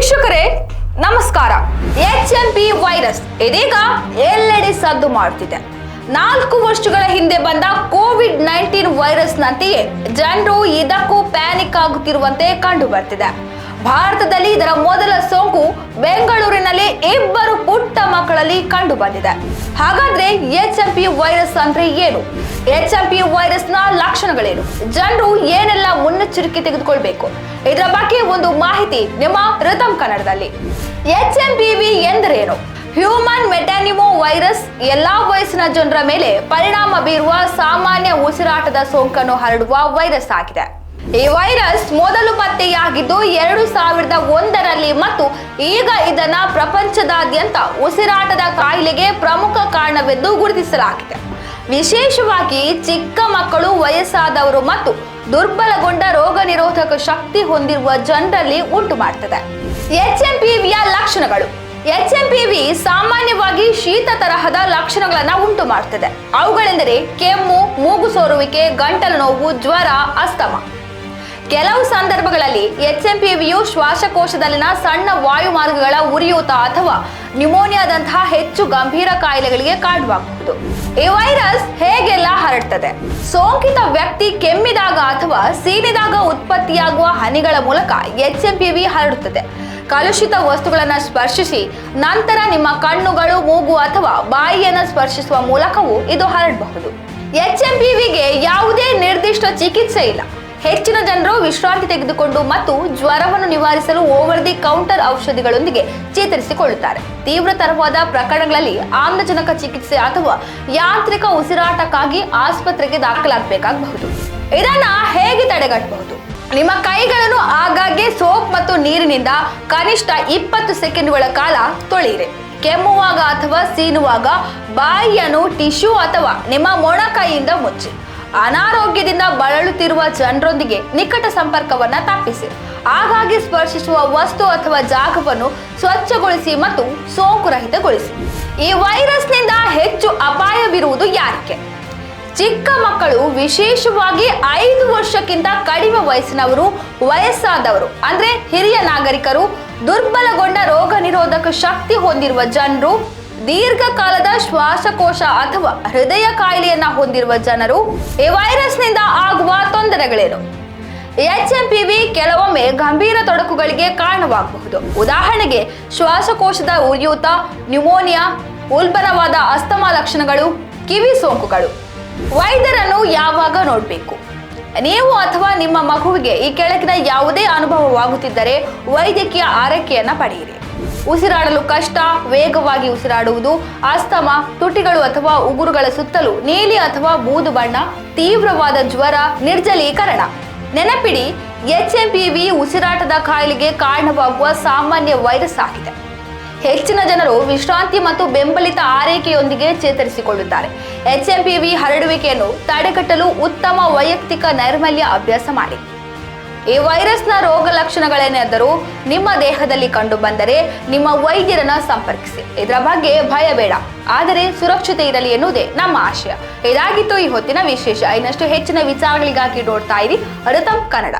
ವೀಕ್ಷಕರೇ, ನಮಸ್ಕಾರ. H M P virus ಇದೀಗ ಎಲ್ಲೆಡೆ ಸದ್ದು ಮಾಡುತ್ತಿದೆ ನಾಲ್ಕು ವರ್ಷಗಳ ಹಿಂದೆ ಬಂದ ಕೋವಿಡ್ ನೈನ್ಟೀನ್ ವೈರಸ್ನಂತೆಯೇ ಜನರು ಇದಕ್ಕೂ ಪ್ಯಾನಿಕ್ ಆಗುತ್ತಿರುವಂತೆ ಕಂಡು ಬರ್ತಿದೆ. ಭಾರತದಲ್ಲಿ ಇದರ ಮೊದಲ ಸೋಂಕು ಬೆಂಗಳೂರಿನಲ್ಲಿ ಇಬ್ಬರು ಪುಟ್ಟ ಮಕ್ಕಳಲ್ಲಿ ಕಂಡು ಬಂದಿದೆ ಹಾಗಾದ್ರೆ ಎಚ್ ಎಂ ಪಿ ವೈರಸ್ ಅಂದ್ರೆ ಏನು? ಎಚ್ ಎಂ ಪಿ ವೈರಸ್ನ ಲಕ್ಷಣಗಳೇನು? ಜನರು ಏನೆಲ್ಲ ಮುನ್ನೆಚ್ಚರಿಕೆ ತೆಗೆದುಕೊಳ್ಬೇಕು? ಇದರ ಬಗ್ಗೆ ಒಂದು ಮಾಹಿತಿ ನಿಮ್ಮ ರಿತಮ್ ಕನ್ನಡದಲ್ಲಿ. ಎಚ್ ಎಂ ಪಿ ವಿ ಎಂದರೇನು? ಹ್ಯೂಮನ್ ಮೆಟಾನಿಮೋ ವೈರಸ್ ಎಲ್ಲಾ ವಯಸ್ಸಿನ ಜನರ ಮೇಲೆ ಪರಿಣಾಮ ಬೀರುವ ಸಾಮಾನ್ಯ ಉಸಿರಾಟದ ಸೋಂಕನ್ನು ಹರಡುವ ವೈರಸ್ ಆಗಿದೆ. ಈ ವೈರಸ್ ಮೊದಲು ಪತ್ತೆಯಾಗಿದ್ದು ಎರಡು ಸಾವಿರದ ಒಂದರಲ್ಲಿ ಮತ್ತು ಈಗ ಇದನ್ನ ಪ್ರಪಂಚದಾದ್ಯಂತ ಉಸಿರಾಟದ ಕಾಯಿಲೆಗೆ ಪ್ರಮುಖ ಕಾರಣವೆಂದು ಗುರುತಿಸಲಾಗಿದೆ. ವಿಶೇಷವಾಗಿ ಚಿಕ್ಕ ಮಕ್ಕಳು, ವಯಸ್ಸಾದವರು ಮತ್ತು ದುರ್ಬಲಗೊಂಡ ರೋಗ ನಿರೋಧಕ ಶಕ್ತಿ ಹೊಂದಿರುವ ಜನರಲ್ಲಿ ಉಂಟು ಮಾಡ್ತದೆ. ಎಚ್ ಎಂ ಲಕ್ಷಣಗಳು. ಎಚ್ ಎಂ ಪಿ ವಿ ಸಾಮಾನ್ಯವಾಗಿ ಶೀತ ತರಹದ ಲಕ್ಷಣಗಳನ್ನು ಉಂಟು ಮಾಡ್ತದೆ. ಅವುಗಳೆಂದರೆ ಕೆಮ್ಮು, ಮೂಗು ಸೋರುವಿಕೆ, ಗಂಟಲು ನೋವು, ಜ್ವರ, ಅಸ್ತಮ. ಕೆಲವು ಸಂದರ್ಭಗಳಲ್ಲಿ ಎಚ್ ಎಂ ಪಿ ವಿಯು ಶ್ವಾಸಕೋಶದಲ್ಲಿನ ಸಣ್ಣ ವಾಯುಮಾರ್ಗಗಳ ಉರಿಯೂತ ಅಥವಾ ನ್ಯೂಮೋನಿಯಾದಂತಹ ಹೆಚ್ಚು ಗಂಭೀರ ಕಾಯಿಲೆಗಳಿಗೆ ಕಾರಣವಾಗಬಹುದು. ಈ ವೈರಸ್ ಹೇಗೆಲ್ಲ ಹರಡ್ತದೆ? ಸೋಂಕಿತ ವ್ಯಕ್ತಿ ಕೆಮ್ಮಿದಾಗ ಅಥವಾ ಸೀನಿದಾಗ ಉತ್ಪತ್ತಿಯಾಗುವ ಹನಿಗಳ ಮೂಲಕ ಎಚ್ ಎಂ ಪಿ ವಿ ಹರಡುತ್ತದೆ. ಕಲುಷಿತ ವಸ್ತುಗಳನ್ನು ಸ್ಪರ್ಶಿಸಿ ನಂತರ ನಿಮ್ಮ ಕಣ್ಣುಗಳು, ಮೂಗು ಅಥವಾ ಬಾಯಿಯನ್ನು ಸ್ಪರ್ಶಿಸುವ ಮೂಲಕವೂ ಇದು ಹರಡಬಹುದು. ಎಚ್ ಎಂ ಪಿ ವಿಗೆ ಯಾವುದೇ ನಿರ್ದಿಷ್ಟ ಚಿಕಿತ್ಸೆ ಇಲ್ಲ. ಹೆಚ್ಚಿನ ಜನರು ವಿಶ್ರಾಂತಿ ತೆಗೆದುಕೊಂಡು ಮತ್ತು ಜ್ವರವನ್ನು ನಿವಾರಿಸಲು ಓವರ್ ದಿ ಕೌಂಟರ್ ಔಷಧಿಗಳೊಂದಿಗೆ ಚೇತರಿಸಿಕೊಳ್ಳುತ್ತಾರೆ. ತೀವ್ರತರವಾದ ಪ್ರಕರಣಗಳಲ್ಲಿ ಆಮ್ಲಜನಕ ಚಿಕಿತ್ಸೆ ಅಥವಾ ಯಾಂತ್ರಿಕ ಉಸಿರಾಟಕ್ಕಾಗಿ ಆಸ್ಪತ್ರೆಗೆ ದಾಖಲಾಗಬೇಕಾಗಬಹುದು. ಇದನ್ನ ಹೇಗೆ ತಡೆಗಟ್ಟಬಹುದು? ನಿಮ್ಮ ಕೈಗಳನ್ನು ಆಗಾಗ್ಗೆ ಸೋಪ್ ಮತ್ತು ನೀರಿನಿಂದ ಕನಿಷ್ಠ ಇಪ್ಪತ್ತು ಸೆಕೆಂಡ್ಗಳ ಕಾಲ ತೊಳೆಯಿರಿ. ಕೆಮ್ಮುವಾಗ ಅಥವಾ ಸೀನುವಾಗ ಬಾಯಿಯನ್ನು ಟಿಶ್ಯೂ ಅಥವಾ ನಿಮ್ಮ ಮೊಣಕೈಯಿಂದ ಮುಚ್ಚಿ. ಅನಾರೋಗ್ಯದಿಂದ ಬಳಲುತ್ತಿರುವ ಜನರೊಂದಿಗೆ ನಿಕಟ ಸಂಪರ್ಕವನ್ನ ತಪ್ಪಿಸಿ. ಆಗಾಗ್ಗೆ ಸ್ಪರ್ಶಿಸುವ ವಸ್ತು ಅಥವಾ ಜಾಗವನ್ನು ಸ್ವಚ್ಛಗೊಳಿಸಿ ಮತ್ತು ಸೋಂಕುರಹಿತಗೊಳಿಸಿ. ಈ ವೈರಸ್ನಿಂದ ಹೆಚ್ಚು ಅಪಾಯವಿರುವುದು ಯಾರಿಗೆ? ಚಿಕ್ಕ ಮಕ್ಕಳು, ವಿಶೇಷವಾಗಿ ಐದು ವರ್ಷಕ್ಕಿಂತ ಕಡಿಮೆ ವಯಸ್ಸಿನವರು, ವಯಸ್ಸಾದವರು, ಅಂದ್ರೆ ಹಿರಿಯ ನಾಗರಿಕರು, ದುರ್ಬಲಗೊಂಡ ರೋಗ ನಿರೋಧಕ ಶಕ್ತಿ ಹೊಂದಿರುವ ಜನರು ದೀರ್ಘಕಾಲದ ಶ್ವಾಸಕೋಶ ಅಥವಾ ಹೃದಯ ಕಾಯಿಲೆಯನ್ನ ಹೊಂದಿರುವ ಜನರು ಈ ವೈರಸ್ನಿಂದ ಆಗುವ ತೊಂದರೆಗಳೇನು? ಎಚ್ ಎಂ ಪಿ ವಿ ಕೆಲವೊಮ್ಮೆ ಗಂಭೀರ ತೊಡಕುಗಳಿಗೆ ಕಾರಣವಾಗಬಹುದು. ಉದಾಹರಣೆಗೆ, ಶ್ವಾಸಕೋಶದ ಉರಿಯೂತ, ನ್ಯೂಮೋನಿಯಾ, ಉಲ್ಬಣವಾದ ಅಸ್ತಮಾ ಲಕ್ಷಣಗಳು, ಕಿವಿ ಸೋಂಕುಗಳು. ವೈದ್ಯರನ್ನು ಯಾವಾಗ ನೋಡಬೇಕು? ನೀವು ಅಥವಾ ನಿಮ್ಮ ಮಗುವಿಗೆ ಈ ಕೆಳಗಿನ ಯಾವುದೇ ಅನುಭವವಾಗುತ್ತಿದ್ದರೆ ವೈದ್ಯಕೀಯ ಆರೈಕೆಯನ್ನು ಪಡೆಯಿರಿ. ಉಸಿರಾಡಲು ಕಷ್ಟ, ವೇಗವಾಗಿ ಉಸಿರಾಡುವುದು, ಅಸ್ತಮ, ತುಟಿಗಳು ಅಥವಾ ಉಗುರುಗಳ ಸುತ್ತಲೂ ನೀಲಿ ಅಥವಾ ಬೂದು ಬಣ್ಣ, ತೀವ್ರವಾದ ಜ್ವರ, ನಿರ್ಜಲೀಕರಣ. ನೆನಪಿಡಿ ಎಚ್ ಎಂ ಪಿ ವಿ ಉಸಿರಾಟದ ಕಾಯಿಲೆಗೆ ಕಾರಣವಾಗುವ ಸಾಮಾನ್ಯ ವೈರಸ್ ಆಗಿದೆ. ಹೆಚ್ಚಿನ ಜನರು ವಿಶ್ರಾಂತಿ ಮತ್ತು ಬೆಂಬಲಿತ ಆರೈಕೆಯೊಂದಿಗೆ ಚೇತರಿಸಿಕೊಳ್ಳುತ್ತಾರೆ. ಎಚ್ ಎಂ ಪಿ ವಿ ಹರಡುವಿಕೆಯನ್ನು ತಡೆಗಟ್ಟಲು ಉತ್ತಮ ವೈಯಕ್ತಿಕ ನೈರ್ಮಲ್ಯ ಅಭ್ಯಾಸ ಮಾಡಿ. ಈ ವೈರಸ್ನ ರೋಗ ಲಕ್ಷಣಗಳೇನಾದರೂ ನಿಮ್ಮ ದೇಹದಲ್ಲಿ ಕಂಡು ಬಂದರೆ ನಿಮ್ಮ ವೈದ್ಯರನ್ನ ಸಂಪರ್ಕಿಸಿ. ಇದರ ಬಗ್ಗೆ ಭಯ ಬೇಡ. ಆದರೆ ಸುರಕ್ಷತೆ ಇರಲಿ ಎನ್ನುವುದೇ ನಮ್ಮ ಆಶಯ. ಇದಾಗಿತ್ತು ಈ ಹೊತ್ತಿನ ವಿಶೇಷ. ಇನ್ನಷ್ಟು ಹೆಚ್ಚಿನ ವಿಚಾರಗಳಿಗಾಗಿ ನೋಡ್ತಾ ಇರಿ. ಅರುತಂ ಕನ್ನಡ.